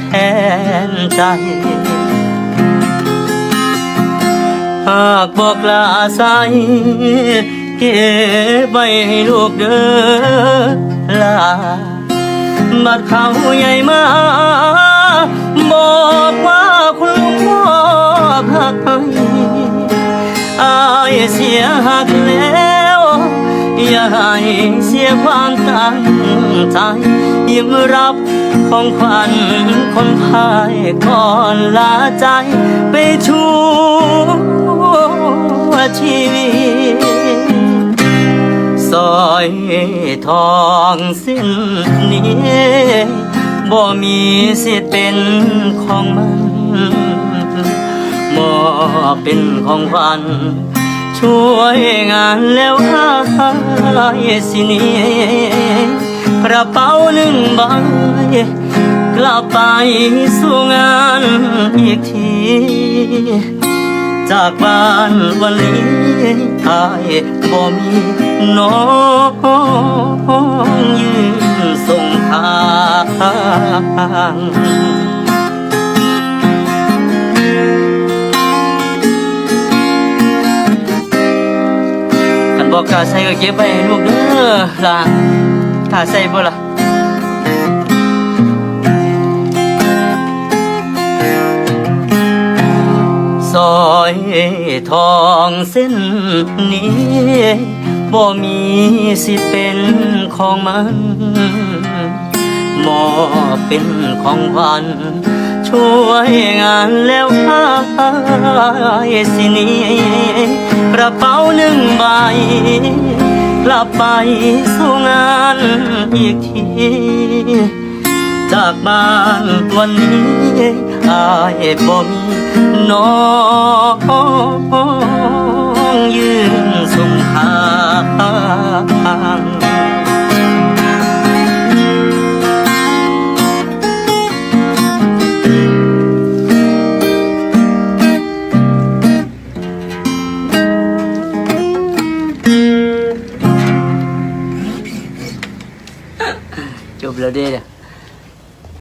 แทนใจ หากบอกลาใสเก็บไว้ให้ลูกเด้อลา บัดเขาใหญ่มา บอกว่าคุณลุงมอบหักให้อายเสียหักแล้ว อย่าให้เสียความตั้งใจ ยิ้มรับของขวัญคนพายก่อนลาใจไปชั่วชีวิตสอยทองสิ้นนี้บ่มีสิทธิ์เป็นของมันมอบเป็นของขวัญช่วยงานแล้วหายสินี้ ระเป๋าหนึ่งใบกลับไปสู่งานอีกที จากบ้านวันนี้อายบ่มีน้องยืนส่งทางกันบอกกาใส่ก็เก็บไว้ให้ลูกเด้อล่ะ กล้าใส่บ่ล่ะซอยทองเส้นนี้บ่มีสิเป็นของมันมอบเป็นของวัญช่วยงานแล้วพายสินี้กระเป๋าหนึ่งใบ กลับไปสู่งานอีกที จากบ้านวันนี้อายบ่มีน้อง Tu blader dia.